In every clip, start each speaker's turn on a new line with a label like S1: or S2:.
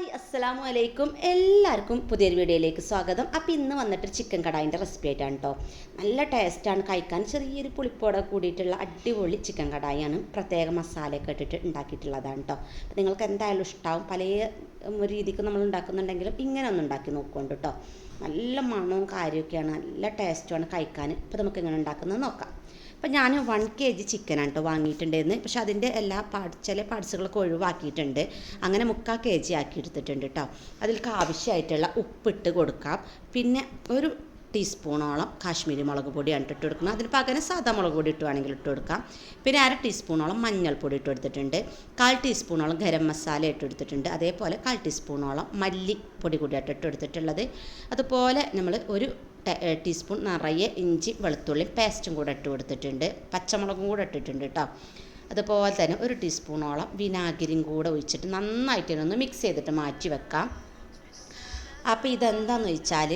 S1: Hi അസ്സലാമു അലൈക്കും. എല്ലാവർക്കും പുതിയൊരു വീഡിയോയിലേക്ക് സ്വാഗതം. അപ്പോൾ ഇന്ന് വന്നിട്ട് ചിക്കൻ കടായിന്റെ റെസിപ്പി ആയിട്ടാണ് കേട്ടോ നല്ല ടേസ്റ്റാണ് കഴിക്കാൻ ചെറിയൊരു പുളിപ്പോടെ കൂടിയിട്ടുള്ള അടിപൊളി ചിക്കൻ കടായിയാണ്. പ്രത്യേക മസാലയൊക്കെ ഇട്ടിട്ട് ഉണ്ടാക്കിയിട്ടുള്ളതാണ് കേട്ടോ അപ്പോൾ നിങ്ങൾക്ക് എന്തായാലും ഇഷ്ടമാവും പല രീതിക്ക് നമ്മൾ ഉണ്ടാക്കുന്നുണ്ടെങ്കിലും ഇങ്ങനെ ഒന്ന് ഉണ്ടാക്കി നോക്കുന്നുണ്ട് കേട്ടോ നല്ല മണവും കാര്യമൊക്കെയാണ് നല്ല ടേസ്റ്റുമാണ് കഴിക്കാൻ. ഇപ്പോൾ നമുക്ക് എങ്ങനെ ഉണ്ടാക്കുന്നത് നോക്കാം. അപ്പം ഞാൻ വൺ കെ ജി ചിക്കനാണ് കേട്ടോ വാങ്ങിയിട്ടുണ്ടായിരുന്നു. പക്ഷെ അതിന്റെ എല്ലാ പാർട്സ് ചില പാർട്സുകളൊക്കെ ഒഴിവാക്കിയിട്ടുണ്ട്. അങ്ങനെ മുക്കാൽ കെ ജി ആക്കി എടുത്തിട്ടുണ്ട് കേട്ടോ അതിലേക്ക് ആവശ്യമായിട്ടുള്ള ഉപ്പിട്ട് കൊടുക്കാം. പിന്നെ ഒരു ടീസ്പൂണോളം കാശ്മീരി മുളക് പൊടിയാണ് ഇട്ട് കൊടുക്കുന്നത്. അതിന് പകരം സാധാ മുളക് പൊടി ഇട്ട് വേണമെങ്കിൽ ഇട്ട് കൊടുക്കാം. പിന്നെ അര ടീസ്പൂണോളം മഞ്ഞൾപ്പൊടി ഇട്ട് കൊടുത്തിട്ടുണ്ട്. കാൽ ടീസ്പൂണോളം ഗരം മസാല ഇട്ട് കൊടുത്തിട്ടുണ്ട്. അതേപോലെ കാൽ ടീസ്പൂണോളം മല്ലിപ്പൊടി കൂടിയായിട്ട് ഇട്ട് കൊടുത്തിട്ടുള്ളത് അതുപോലെ നമ്മൾ ഒരു ടീസ്പൂൺ നിറയെ ഇഞ്ചി വെളുത്തുള്ളി പേസ്റ്റും കൂടെ ഇട്ട് കൊടുത്തിട്ടുണ്ട്. പച്ചമുളകും കൂടെ ഇട്ടിട്ടുണ്ട് കേട്ടോ അതുപോലെ തന്നെ ഒരു ടീസ്പൂണോളം വിനാഗിരിയും കൂടെ ഒഴിച്ചിട്ട് നന്നായിട്ട് ഇതിനൊന്ന് മിക്സ് ചെയ്തിട്ട് മാറ്റി വെക്കാം. അപ്പോൾ ഇതെന്താണെന്ന് വെച്ചാൽ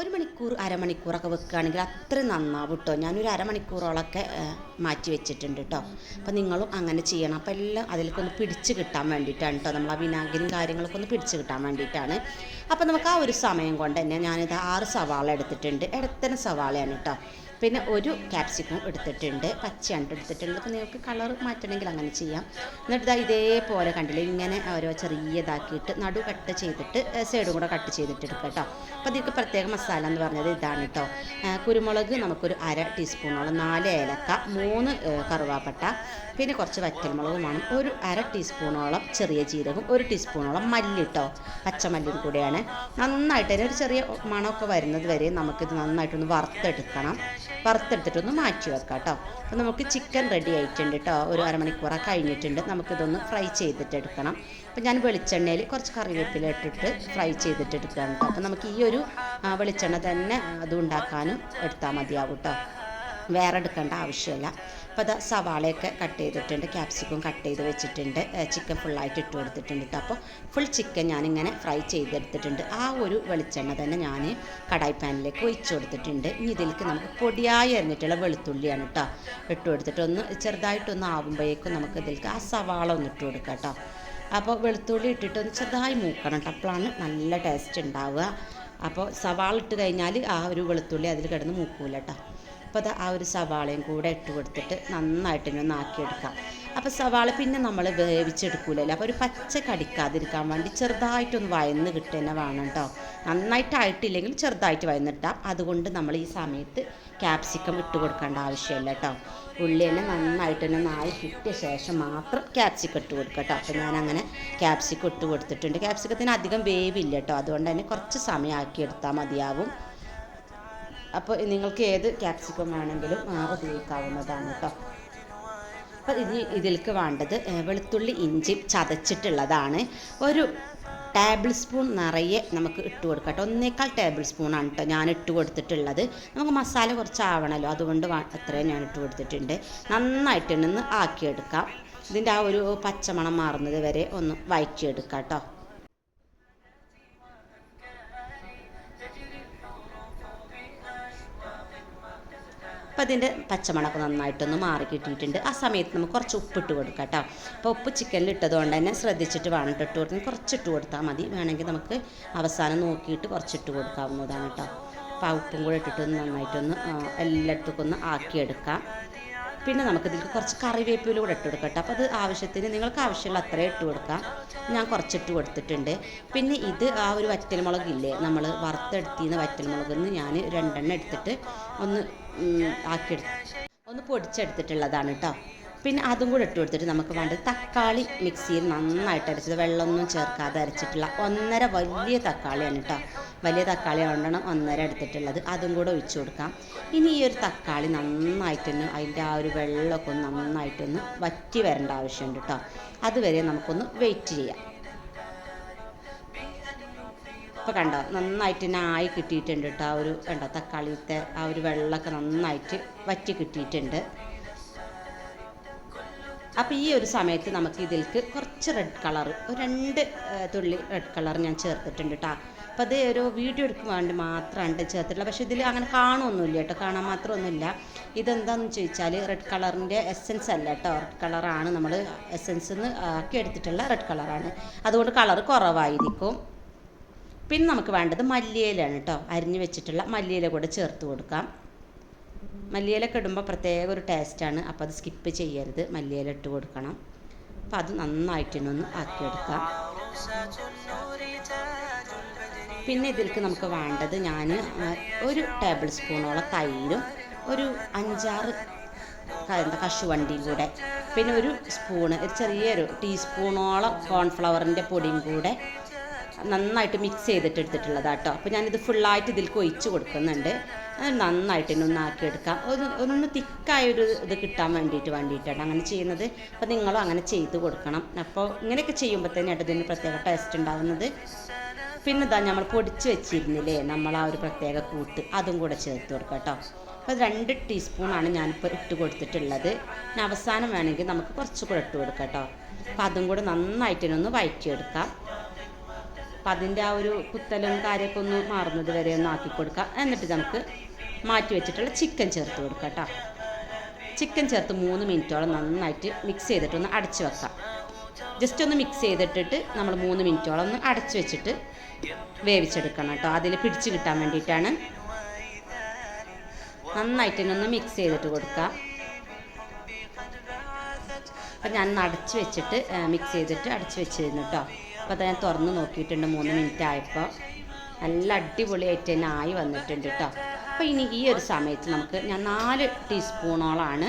S1: ഒരു മണിക്കൂർ അരമണിക്കൂറൊക്കെ വെക്കുകയാണെങ്കിൽ അത്ര നന്നാവും കേട്ടോ ഞാനൊരു അരമണിക്കൂറോളൊക്കെ മാറ്റി വെച്ചിട്ടുണ്ട് കേട്ടോ അപ്പോൾ നിങ്ങളും അങ്ങനെ ചെയ്യണം. അപ്പോൾ എല്ലാം അതിലേക്ക് ഒന്ന് പിടിച്ച് കിട്ടാൻ വേണ്ടിയിട്ടാണ് കേട്ടോ നമ്മൾ ആ വിനാഗിരിയും കാര്യങ്ങളൊക്കെ ഒന്ന് പിടിച്ച് കിട്ടാൻ വേണ്ടിയിട്ടാണ്. അപ്പോൾ നമുക്ക് ആ ഒരു സമയം കൊണ്ട് തന്നെ ഞാനിത് ആറ് സവാള എടുത്തിട്ടുണ്ട്. ഇടത്തരം സവാളയാണ് കേട്ടോ പിന്നെ ഒരു ക്യാപ്സിക്കം എടുത്തിട്ടുണ്ട് പച്ചയാണ് എടുത്തിട്ടുള്ളത്. അപ്പോൾ നിങ്ങൾക്ക് കളർ മാറ്റണമെങ്കിൽ അങ്ങനെ ചെയ്യാം. എന്നിട്ട് ഇതാ ഇതേപോലെ കണ്ടില്ലേ ഇങ്ങനെ ഓരോ ചെറിയതാക്കിയിട്ട് നടു കട്ട് ചെയ്തിട്ട് സൈഡും കൂടെ കട്ട് ചെയ്തിട്ട് എടുക്കുക കേട്ടോ. അപ്പോൾ ഇതിലേക്ക് പ്രത്യേക മസാല എന്ന് പറഞ്ഞത് ഇതാണ് കേട്ടോ. കുരുമുളക് നമുക്കൊരു അര ടീസ്പൂണോളം നാല് ഏലക്ക മൂന്ന് കറുവാപ്പട്ട പിന്നെ കുറച്ച് വറ്റൽമുളകും വേണം. ഒരു അര ടീസ്പൂണോളം ചെറിയ ജീരകം ഒരു ടീസ്പൂണോളം മല്ലി കേട്ടോ പച്ചമല്ലിയും കൂടിയാണ്. നന്നായിട്ട് അതിനൊരു ചെറിയ മണമൊക്കെ വരുന്നത് വരെ നമുക്കിത് നന്നായിട്ടൊന്ന് വറുത്തെടുക്കണം. വറുത്തെടുത്തിട്ടൊന്ന് മാറ്റി വെക്കാം കേട്ടോ അപ്പോൾ നമുക്ക് ചിക്കൻ റെഡി ആയിട്ടുണ്ട് കേട്ടോ ഒരു അരമണിക്കൂറൊക്കെ കഴിഞ്ഞിട്ടുണ്ട്. നമുക്കിതൊന്ന് ഫ്രൈ ചെയ്തിട്ട് എടുക്കണം അപ്പോൾ ഞാൻ വെളിച്ചെണ്ണയിൽ കുറച്ച് കറിവേപ്പില ഇട്ടിട്ട് ഫ്രൈ ചെയ്തിട്ട് കേട്ടോ അപ്പോൾ നമുക്ക് ഈ ഒരു വെളിച്ചെണ്ണ തന്നെ അത് ഉണ്ടാക്കാനും എടുത്താൽ മതിയാവും കേട്ടോ വേറെ എടുക്കേണ്ട ആവശ്യമില്ല. അപ്പോൾ അത് സവാളയൊക്കെ കട്ട് ചെയ്തിട്ടുണ്ട് ക്യാപ്സിക്കം കട്ട് ചെയ്ത് വെച്ചിട്ടുണ്ട്. ചിക്കൻ ഫുള്ളായിട്ട് ഇട്ട് കൊടുത്തിട്ടുണ്ട് കേട്ടോ അപ്പോൾ ഫുൾ ചിക്കൻ ഞാനിങ്ങനെ ഫ്രൈ ചെയ്തെടുത്തിട്ടുണ്ട്. ആ ഒരു വെളിച്ചെണ്ണ തന്നെ ഞാൻ കടായി പാനിലേക്ക് ഒഴിച്ചു കൊടുത്തിട്ടുണ്ട്. ഇനി ഇതിലേക്ക് നമുക്ക് പൊടിയായി എറിഞ്ഞിട്ടുള്ള വെളുത്തുള്ളിയാണ് കേട്ടോ ഇട്ട് കൊടുത്തിട്ട് ഒന്ന് ചെറുതായിട്ടൊന്ന് ആകുമ്പോഴേക്കും നമുക്ക് ഇതിലേക്ക് ആ സവാള ഒന്ന് ഇട്ട് കൊടുക്കാം കേട്ടോ അപ്പോൾ വെളുത്തുള്ളി ഇട്ടിട്ട് ഒന്ന് ചെറുതായി മൂക്കണം കേട്ടോ അപ്പോഴാണ് നല്ല ടേസ്റ്റ് ഉണ്ടാവുക. അപ്പോൾ സവാള ഇട്ട് കഴിഞ്ഞാൽ ആ ഒരു വെളുത്തുള്ളി അതിൽ കിടന്ന് മൂക്കൂല കേട്ടോ അപ്പോൾ ആ ഒരു സവാളയും കൂടെ ഇട്ട് കൊടുത്തിട്ട് നന്നായിട്ട് ഇനി ഒന്ന് ആക്കിയെടുക്കാം അപ്പോൾ സവാള പിന്നെ നമ്മൾ വേവിച്ചെടുക്കൂലല്ലോ. അപ്പോൾ ഒരു പച്ച കടിക്കാതിരിക്കാൻ വേണ്ടി ചെറുതായിട്ടൊന്ന് വയന്ന് കിട്ടുക വേണം കേട്ടോ നന്നായിട്ടായിട്ടില്ലെങ്കിൽ ചെറുതായിട്ട് വയന്നിട്ടാം. അതുകൊണ്ട് നമ്മൾ ഈ സമയത്ത് ക്യാപ്സിക്കം ഇട്ട് കൊടുക്കേണ്ട ആവശ്യമില്ല കേട്ടോ ഉള്ളി തന്നെ നന്നായിട്ട് തന്നെ നായി കിട്ടിയ ശേഷം മാത്രം ക്യാപ്സിക്കം ഇട്ട് കൊടുക്കുക കേട്ടോ അപ്പോൾ ഞാനങ്ങനെ ക്യാപ്സിക്കം ഇട്ട് കൊടുത്തിട്ടുണ്ട്. ക്യാപ്സിക്കത്തിന് അധികം വേവില്ല കേട്ടോ അതുകൊണ്ട് തന്നെ കുറച്ച് സമയം ആക്കി എടുത്താൽ മതിയാവും. അപ്പോൾ നിങ്ങൾക്ക് ഏത് ക്യാപ്സിക്കം വേണമെങ്കിലും ഉപയോഗിക്കാവുന്നതാണ് കേട്ടോ അപ്പോൾ ഇനി ഇതിലേക്ക് വേണ്ടത് വെളുത്തുള്ളി ഇഞ്ചി ചതച്ചിട്ടുള്ളതാണ്. ഒരു ടേബിൾ സ്പൂൺ നിറയെ നമുക്ക് ഇട്ട് കൊടുക്കാം കേട്ടോ ഒന്നേക്കാൾ ടേബിൾ സ്പൂണാണ് കേട്ടോ ഞാൻ ഇട്ട് കൊടുത്തിട്ടുള്ളത്. നമുക്ക് മസാല കുറച്ച് ആവണമല്ലോ അതുകൊണ്ട് അത്രയും ഞാൻ ഇട്ട് കൊടുത്തിട്ടുണ്ട്. നന്നായിട്ട് ഒന്ന് ആക്കിയെടുക്കാം. ഇതിന്റെ ആ ഒരു പച്ചമണം മാറുന്നത് വരെ ഒന്ന് വഴറ്റിയെടുക്കാം കേട്ടോ അപ്പോൾ അതിന്റെ പച്ചമണമൊക്കെ നന്നായിട്ടൊന്ന് മാറി കിട്ടിയിട്ടുണ്ട്. ആ സമയത്ത് നമുക്ക് കുറച്ച് ഉപ്പിട്ട് കൊടുക്കാം കേട്ടോ. അപ്പോൾ ഉപ്പ് ചിക്കനിൽ ഇട്ടതുകൊണ്ട് തന്നെ ശ്രദ്ധിച്ചിട്ട് വേണം ഇട്ട് കൊടുക്കാൻ. കുറച്ചിട്ട് കൊടുത്താൽ മതി. വേണമെങ്കിൽ നമുക്ക് അവസാനം നോക്കിയിട്ട് കുറച്ചിട്ട് കൊടുക്കാവുന്നതാണ് കേട്ടോ. അപ്പോൾ ആ ഉപ്പും കൂടെ ഇട്ടിട്ട് ഒന്ന് നന്നായിട്ടൊന്ന് എല്ലായിടത്തേക്കും ഒന്ന് ആക്കിയെടുക്കാം. പിന്നെ നമുക്കിതിലേക്ക് കുറച്ച് കറിവേപ്പില കൂടെ ഇട്ട് കൊടുക്കാം കേട്ടോ. അപ്പോൾ അത് ആവശ്യത്തിന് നിങ്ങൾക്ക് ആവശ്യമുള്ള അത്രയും ഇട്ട് കൊടുക്കാം. ഞാൻ കുറച്ചിട്ട് കൊടുത്തിട്ടുണ്ട്. പിന്നെ ഇത് ആ ഒരു വറ്റൽമുളകില്ലേ നമ്മൾ വറുത്തെടുത്തിന്ന് വറ്റൽമുളകിന്ന് ഞാൻ രണ്ടെണ്ണം എടുത്തിട്ട് ഒന്ന് ആക്കിയെടുത്ത് ഒന്ന് പൊടിച്ചെടുത്തിട്ടുള്ളതാണ് കേട്ടോ പിന്നെ അതും കൂടെ ഇട്ട് കൊടുത്തിട്ട് നമുക്ക് വേണ്ടത് തക്കാളി മിക്സിയിൽ നന്നായിട്ട് അരച്ചത് വെള്ളമൊന്നും ചേർക്കാതെ അരച്ചിട്ടുള്ള ഒന്നര വലിയ തക്കാളിയാണ് കേട്ടോ വലിയ തക്കാളി കൊണ്ടാണ് ഒന്നര എടുത്തിട്ടുള്ളത്. അതും കൂടെ ഒഴിച്ചു കൊടുക്കാം. ഇനി ഈ ഒരു തക്കാളി നന്നായിട്ടൊന്ന് അതിന്റെ ആ ഒരു വെള്ളമൊക്കെ ഒന്ന് നന്നായിട്ടൊന്ന് വറ്റി വരേണ്ട ആവശ്യമുണ്ട് കേട്ടോ അതുവരെ നമുക്കൊന്ന് വെയിറ്റ് ചെയ്യാം. ഇപ്പോൾ കണ്ടോ നന്നായിട്ട് തന്നെ ആയി കിട്ടിയിട്ടുണ്ട് കേട്ടോ ആ ഒരു കണ്ടോ തക്കാളിത്തെ ആ ഒരു വെള്ളമൊക്കെ നന്നായിട്ട് വറ്റി കിട്ടിയിട്ടുണ്ട്. അപ്പോൾ ഈ ഒരു സമയത്ത് നമുക്ക് ഇതിലേക്ക് കുറച്ച് റെഡ് കളർ ഒരു രണ്ട് തുള്ളി റെഡ് കളർ ഞാൻ ചേർത്തിട്ടുണ്ട് കേട്ടോ. അപ്പോൾ അത് ഒരു വീഡിയോ എടുക്കാൻ വേണ്ടി മാത്രമാണ് ചേർത്തിട്ടുള്ളത് പക്ഷേ ഇതിൽ അങ്ങനെ കാണുമൊന്നുമില്ല കേട്ടോ കാണാൻ മാത്രമൊന്നുമില്ല. ഇതെന്താണെന്ന് ചോദിച്ചാൽ റെഡ് കളറിന്റെ എസെൻസ് അല്ല കേട്ടോ. റെഡ് കളറാണ് നമ്മൾ എസെൻസ് ആക്കി എടുത്തിട്ടുള്ള റെഡ് കളറാണ് അതുകൊണ്ട് കളർ കുറവായിരിക്കും. പിന്നെ നമുക്ക് വേണ്ടത് മല്ലിയിലാണ് കേട്ടോ അരിഞ്ഞു വെച്ചിട്ടുള്ള മല്ലിയില കൂടെ ചേർത്ത് കൊടുക്കാം. മല്ലിയിലൊക്കെ ഇടുമ്പോൾ പ്രത്യേക ഒരു ടേസ്റ്റാണ് അപ്പോൾ അത് സ്കിപ്പ് ചെയ്യരുത്. മല്ലിയില ഇട്ട് കൊടുക്കണം. അപ്പോൾ അത് നന്നായിട്ടൊന്ന് ആക്കിയെടുക്കാം. പിന്നെ ഇതിലേക്ക് നമുക്ക് വേണ്ടത് ഞാൻ ഒരു ടേബിൾ സ്പൂണോളം തൈരും ഒരു അഞ്ചാറ് എന്താ കശുവണ്ടിയും കൂടെ. പിന്നെ ഒരു സ്പൂണ് ചെറിയൊരു ടീസ്പൂണോളം കോൺഫ്ലവറിന്റെ പൊടിയും കൂടെ നന്നായിട്ട് മിക്സ് ചെയ്തിട്ട് എടുത്തിട്ടുള്ളതാ കേട്ടോ അപ്പോൾ ഞാനിത് ഫുള്ളായിട്ട് ഇതിൽ ഒഴിച്ച് കൊടുക്കുന്നുണ്ട്. അത് നന്നായിട്ട് ഇനി ഒന്ന് ആക്കിയെടുക്കാം. ഒന്ന് ഒന്ന് തിക്കായൊരു ഇത് കിട്ടാൻ വേണ്ടിയിട്ട് വേണ്ടിയിട്ടാണ് അങ്ങനെ ചെയ്യുന്നത്. അപ്പോൾ നിങ്ങളും അങ്ങനെ ചെയ്ത് കൊടുക്കണം. അപ്പോൾ ഇങ്ങനെയൊക്കെ ചെയ്യുമ്പോൾ തന്നെയാണ് ഇതിന് പ്രത്യേക ടേസ്റ്റ് ഉണ്ടാകുന്നത് പിന്നെ ഇതാ നമ്മൾ പൊടിച്ച് വെച്ചിരുന്നില്ലേ നമ്മൾ ആ ഒരു പ്രത്യേക കൂട്ട് അതും കൂടെ ചേർത്ത് കൊടുക്കുക കേട്ടോ. അപ്പോൾ രണ്ട് ടീസ്പൂണാണ് ഞാനിപ്പോൾ ഇട്ട് കൊടുത്തിട്ടുള്ളത്. പിന്നെ അവസാനം വേണമെങ്കിൽ നമുക്ക് കുറച്ച് കൂടെ ഇട്ട് കൊടുക്കാം കേട്ടോ. അപ്പോൾ അതും കൂടെ നന്നായിട്ടിനൊന്ന് വയറ്റിയെടുക്കാം അപ്പം അതിന്റെ ആ ഒരു കുത്തലും കാര്യമൊക്കെ ഒന്ന് മാറുന്നത് വരെ ഒന്ന് ആക്കി കൊടുക്കുക എന്നിട്ട് നമുക്ക് മാറ്റി വെച്ചിട്ടുള്ള ചിക്കൻ ചേർത്ത് കൊടുക്കാം കേട്ടോ. ചിക്കൻ ചേർത്ത് മൂന്ന് മിനിറ്റോളം നന്നായിട്ട് മിക്സ് ചെയ്തിട്ട് ഒന്ന് അടച്ച് വെക്കാം. ജസ്റ്റ് ഒന്ന് മിക്സ് ചെയ്തിട്ടിട്ട് നമ്മൾ മൂന്ന് മിനിറ്റോളം ഒന്ന് അടച്ചു വെച്ചിട്ട് വേവിച്ചെടുക്കണം കേട്ടോ. അതിൽ പിടിച്ച് കിട്ടാൻ വേണ്ടിയിട്ടാണ്. നന്നായിട്ട് ഒന്ന് മിക്സ് ചെയ്തിട്ട് കൊടുക്കുക അപ്പം ഞാൻ അടച്ച് വെച്ചിട്ട് മിക്സ് ചെയ്തിട്ട് അടച്ച് വെച്ചിരുന്നു കേട്ടോ. അപ്പോൾ ഞാൻ തുറന്ന് നോക്കിയിട്ടുണ്ട്. മൂന്ന് മിനിറ്റ് ആയപ്പോൾ നല്ല അടിപൊളിയായിട്ട് തന്നെ ആയി വന്നിട്ടുണ്ട് കേട്ടോ അപ്പോൾ ഇനി ഈ ഒരു സമയത്ത് നമുക്ക് ഞാൻ നാല് ടീസ്പൂണോളാണ്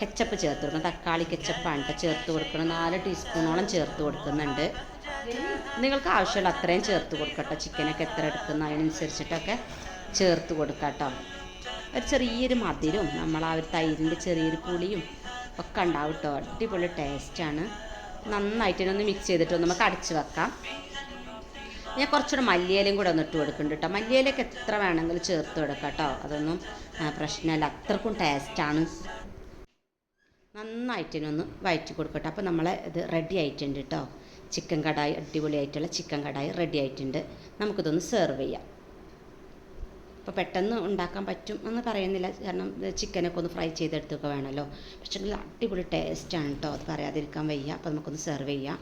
S1: കെച്ചപ്പ് ചേർത്ത് കൊടുക്കുന്നത്. തക്കാളി കെച്ചപ്പാണ് കേട്ടോ ചേർത്ത് കൊടുക്കുന്നത്. നാല് ടീസ്പൂണോളം ചേർത്ത് കൊടുക്കുന്നുണ്ട്. നിങ്ങൾക്ക് ആവശ്യമുള്ള അത്രയും ചേർത്ത് കൊടുക്കട്ടോ. ചിക്കനൊക്കെ എത്ര എടുക്കുന്ന അതിനനുസരിച്ചിട്ടൊക്കെ ചേർത്ത് കൊടുക്കാട്ടോ ഒരു ചെറിയൊരു മധുരവും നമ്മൾ ആ ഒരു തൈരിന്റെ ചെറിയൊരു പുളിയും ഒക്കെ ഉണ്ടാവും കേട്ടോ അടിപൊളി ടേസ്റ്റാണ് നന്നായിട്ട് ഒന്ന് മിക്സ് ചെയ്തിട്ട് നമുക്ക് അടച്ച് വെക്കാം. ഞാൻ കുറച്ചുകൂടെ മല്ലിയിലയും കൂടെ ഒന്ന് ഇട്ട് കൊടുക്കുന്നുണ്ട് കേട്ടോ. മല്ലിയിലയൊക്കെ എത്ര വേണമെങ്കിലും ചേർത്ത് കൊടുക്കാം കേട്ടോ. അതൊന്നും പ്രശ്നമല്ല. അത്രക്കും ടേസ്റ്റാണ് നന്നായിട്ട് ഇതിനൊന്ന് വഴറ്റി കൊടുക്കട്ടെ. അപ്പോൾ നമ്മളെ ഇത് റെഡി ആയിട്ടുണ്ട് കേട്ടോ. ചിക്കൻ കടായി അടിപൊളിയായിട്ടുള്ള ചിക്കൻ കടായി റെഡി ആയിട്ടുണ്ട്. നമുക്കിതൊന്ന് സെർവ് ചെയ്യാം. അപ്പോൾ പെട്ടെന്ന് ഉണ്ടാക്കാൻ പറ്റും എന്ന് പറയുന്നില്ല. കാരണം ചിക്കനൊക്കെ ഒന്ന് ഫ്രൈ ചെയ്തെടുത്തൊക്കെ വേണമല്ലോ പക്ഷേ അടിപൊളി ടേസ്റ്റാണ് കേട്ടോ അത് പറയാതിരിക്കാൻ വയ്യ. അപ്പോൾ നമുക്കൊന്ന് സെർവ് ചെയ്യാം.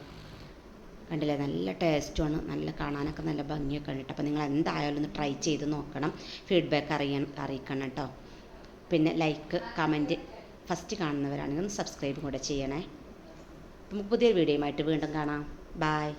S1: കണ്ടില്ലേ? നല്ല ടേസ്റ്റുമാണ് നല്ല കാണാനൊക്കെ നല്ല ഭംഗിയൊക്കെ ഉണ്ട് അപ്പോൾ നിങ്ങൾ എന്തായാലും ഒന്ന് ട്രൈ ചെയ്ത് നോക്കണം. ഫീഡ്ബാക്ക് അറിയാൻ അറിയിക്കണം കേട്ടോ പിന്നെ ലൈക്ക് കമന്റ് ഫസ്റ്റ് കാണുന്നവരാണെങ്കിൽ ഒന്ന് സബ്സ്ക്രൈബ് കൂടെ ചെയ്യണേ. നമുക്ക് പുതിയൊരു വീഡിയോയുമായിട്ട് വീണ്ടും കാണാം. ബായ്